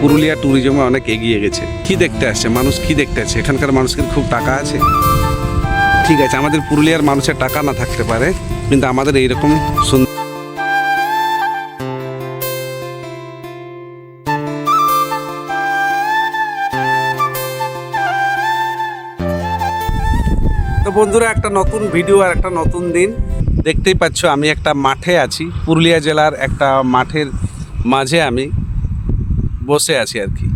পুরুলিয়া ট্যুরিজমে অনেক এগিয়ে গেছে। কি দেখতে আসছে? মানুষ কি দেখতে আসছে? এখানকার মানুষের খুব টাকা আছে। ঠিক আছে, আমাদের পুরুলিয়ার মানুষের টাকা না থাকতে পারে, কিন্তু আমাদের এইরকম সুন্দর তো বন্ধুরা, একটা নতুন ভিডিও আর একটা নতুন দিন। দেখতেই পাচ্ছ, আমি একটা মাঠে আছি। পুরুলিয়া জেলার একটা মাঠের মাঝে আমি। বসে আছি আর কি।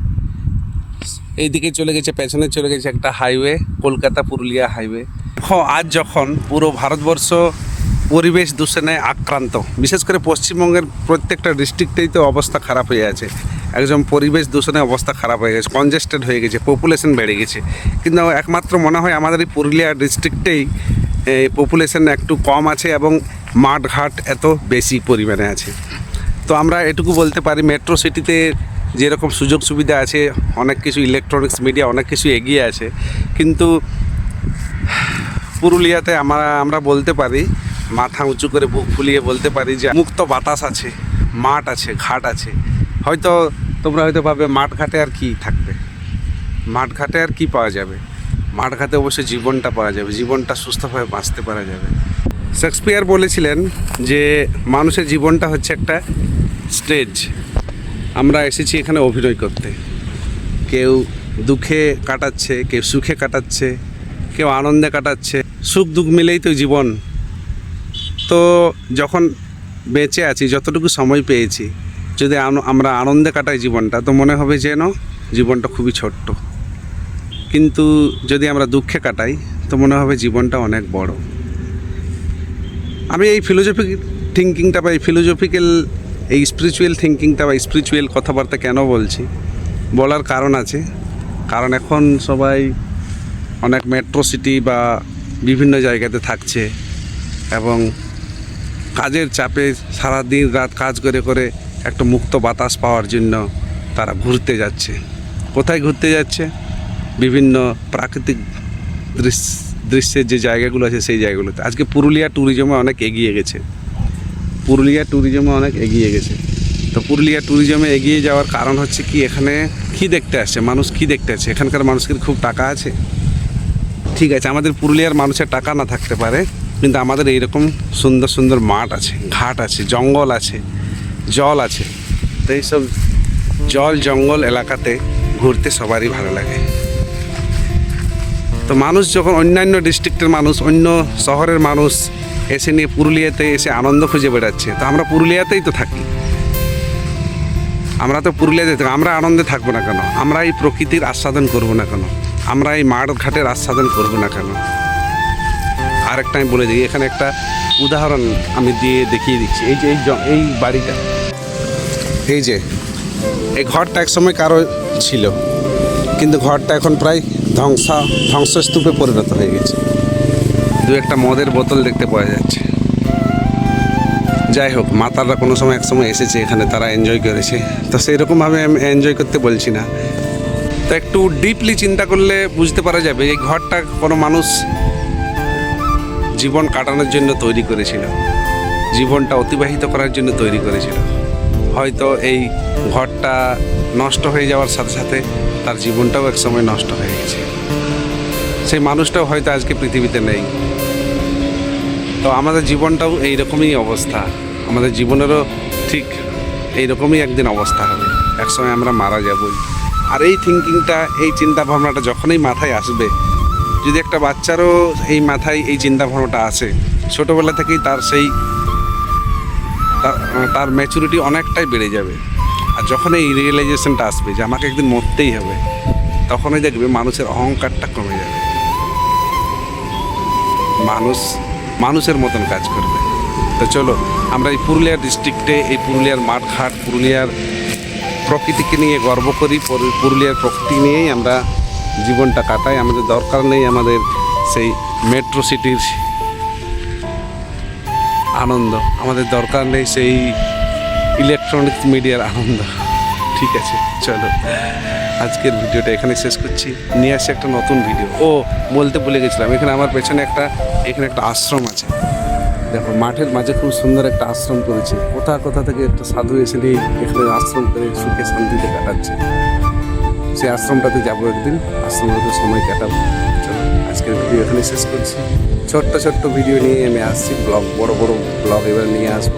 এইদিকে চলে গেছে, পেছনে চলে গেছে একটা হাইওয়ে কলকাতা পুরুলিয়া হাইওয়ে আজ যখন পুরো ভারতবর্ষ পরিবেশ দূষণে আক্রান্ত, বিশেষ করে পশ্চিমবঙ্গের প্রত্যেকটা ডিস্ট্রিক্টেই তো অবস্থা খারাপ হয়ে আছে। একদম পরিবেশ দূষণে অবস্থা খারাপ হয়ে গেছে কনজেস্টেড হয়ে গেছে পপুলেশন বেড়ে গেছে। কিন্তু একমাত্র মনে হয় আমাদের এই পুরুলিয়া ডিস্ট্রিক্টেই পপুলেশন একটু কম আছে এবং মাঠঘাট এত বেশি পরিমাণে আছে। তো আমরা এটুকু বলতে পারি মেট্রো সিটিতে যেরকম সুযোগ সুবিধা আছে, অনেক কিছু ইলেকট্রনিক্স মিডিয়া অনেক কিছু এগিয়ে আছে। কিন্তু পুরুলিয়াতে আমরা আমরা বলতে পারি, মাথা উঁচু করে বুক ফুলিয়ে বলতে পারি যে মুক্ত বাতাস আছে, মাঠ আছে, ঘাট আছে। হয়তো তোমরা হয়তো ভাবে মাঠ ঘাটে আর কি থাকবে? মাঠ ঘাটে আর কি পাওয়া যাবে? মাঠ ঘাটে অবশ্যই জীবনটা পাওয়া যাবে, জীবনটা সুস্থভাবে বাঁচতে পারা যাবে। শেক্সপিয়ার বলেছিলেন যে, মানুষের জীবনটা হচ্ছে একটা স্টেজ। আমরা এসেছি এখানে অভিনয় করতে। কেউ দুঃখে কাটাচ্ছে, কেউ সুখে কাটাচ্ছে, কেউ আনন্দে কাটাচ্ছে। সুখ দুঃখ মিলেই তো জীবন। তো যখন বেঁচে আছি, যতটুকু সময় পেয়েছি, যদি আমরা আনন্দে কাটাই জীবনটা, তো মনে হবে যেন জীবনটা খুবই ছোট্ট। কিন্তু যদি আমরা দুঃখে কাটাই, তো মনে হবে জীবনটা অনেক বড়। আমি এই ফিলোজফিক থিঙ্কিংটা বা এই ফিলোজফিক্যাল এই স্পিরিচুয়াল থিঙ্কিংটা বা স্পিরিচুয়াল কথাবার্তা কেন বলছি? বলার কারণ আছে। কারণ এখন সবাই অনেক মেট্রো সিটি বা বিভিন্ন জায়গাতে থাকছে এবং কাজের চাপে সারা দিন রাত কাজ করে করে একটা মুক্ত বাতাস পাওয়ার জন্য তারা ঘুরতে যাচ্ছে। কোথায় ঘুরতে যাচ্ছে? বিভিন্ন প্রাকৃতিক দৃশ্য দৃশ্যের যে জায়গাগুলো আছে সেই জায়গাগুলোতে। আজকে পুরুলিয়া ট্যুরিজমে অনেক এগিয়ে গেছে। পুরুলিয়া ট্যুরিজমে অনেক এগিয়ে গেছে। তো পুরুলিয়া ট্যুরিজমে এগিয়ে যাওয়ার কারণ হচ্ছে কি, এখানে কি দেখতে আসছে মানুষ কি দেখতে আসছে এখানকার মানুষের খুব টাকা আছে। ঠিক আছে, আমাদের পুরুলিয়ার মানুষের টাকা না থাকতে পারে, কিন্তু আমাদের এইরকম সুন্দর সুন্দর মাঠ আছে, ঘাট আছে, জঙ্গল আছে, জল আছে। তো এইসব জল, জঙ্গল এলাকাতে ঘুরতে সবারই ভালো লাগে। তো মানুষ যখন অন্যান্য ডিস্ট্রিক্টের মানুষ, অন্য শহরের মানুষ এসে নিয়ে পুরুলিয়াতে এসে আনন্দ খুঁজে বেড়াচ্ছে। তো আমরা পুরুলিয়াতেই তো থাকি। আমরা তো পুরুলিয়াতে থাকি, আমরা আনন্দে থাকব না কেন? আমরা এই প্রকৃতির আস্বাদন করব না কেন? আমরা এই মাঠ ঘাটের আস্বাদন করব না কেন? আরেকটা আমি বলে দিই, এখানে একটা উদাহরণ আমি দিয়ে দেখিয়ে দিচ্ছি। এই যে, এই এই বাড়িটা। এই যে, এই ঘরটা একসময় কারও ছিল, কিন্তু ঘরটা এখন প্রায় ধ্বংসা, ধ্বংসস্তূপে পরিণত হয়ে গেছে। দু একটা মদের বোতল দেখতে পাওয়া যাচ্ছে। যাই হোক মাতাররা কোনো সময় এক সময় এসেছে এখানে, তারা এনজয় করেছে। তো সেই রকমভাবে আমি এনজয় করতে বলছি না। তো একটু ডিপলি চিন্তা করলে বুঝতে পারা যাবে, এই ঘরটা কোনো মানুষ জীবন কাটানোর জন্য তৈরি করেছিল। জীবনটা অতিবাহিত করার জন্য তৈরি করেছিল। হয়তো এই ঘরটা নষ্ট হয়ে যাওয়ার সাথে সাথে তার জীবনটাও এক সময় নষ্ট হয়ে গেছে। সেই মানুষটাও হয়তো আজকে পৃথিবীতে নেই। তো আমাদের জীবনটাও এইরকমই অবস্থা। আমাদের জীবনেরও ঠিক এইরকমই একদিন অবস্থা হবে। একসময় আমরা মারা যাবই আর এই থিঙ্কিংটা এই চিন্তা ভাবনাটা যখনই মাথায় আসবে, যদি একটা বাচ্চারও এই মাথায় এই চিন্তা ভাবনাটা আসে, ছোটোবেলা থেকেই তার সেই, তার ম্যাচুরিটি অনেকটাই বেড়ে যাবে। আর যখন এই রিয়েলাইজেশনটা আসবে যে আমাকে একদিন মরতেই হবে, তখনই দেখবে মানুষের অহংকারটা কমে যাবে। মানুষ মানুষের মতন কাজ করবে। তো চলো, আমরা এই পুরুলিয়ার ডিস্ট্রিক্টে এই পুরুলিয়ার মাঠঘাট, পুরুলিয়ার প্রকৃতিকে নিয়ে গর্ব করি। পুরুলিয়ার প্রকৃতি নিয়েই আমরা জীবনটা কাটাই। আমাদের দরকার নেই আমাদের সেই মেট্রো সিটির আনন্দ। আমাদের দরকার নেই সেই ইলেকট্রনিক্স মিডিয়ার আনন্দ। ঠিক আছে, চলো। আজকের ভিডিওটা এখানে শেষ করছি। নিয়ে আসছি একটা নতুন ভিডিও ও, বলতে ভুলে গেছিলাম, এখানে আমার পেছনে একটা, এখানে একটা আশ্রম আছে। দেখো, মাঠের মাঝে খুব সুন্দর একটা আশ্রম করেছে। কোথা কোথা থেকে একটা সাধু এসে নিয়ে এখানে আশ্রম করে সুখে শান্তিতে কাটাচ্ছে। সেই আশ্রমটাতে যাব একদিন, আশ্রমটাতে সময় কাটাবো। আজকের ভিডিও এখানে শেষ করছি। ছোট্ট ছোট্ট ভিডিও নিয়ে আমি আসছি, ব্লগ, বড় বড় ব্লগ এবার নিয়ে আসব।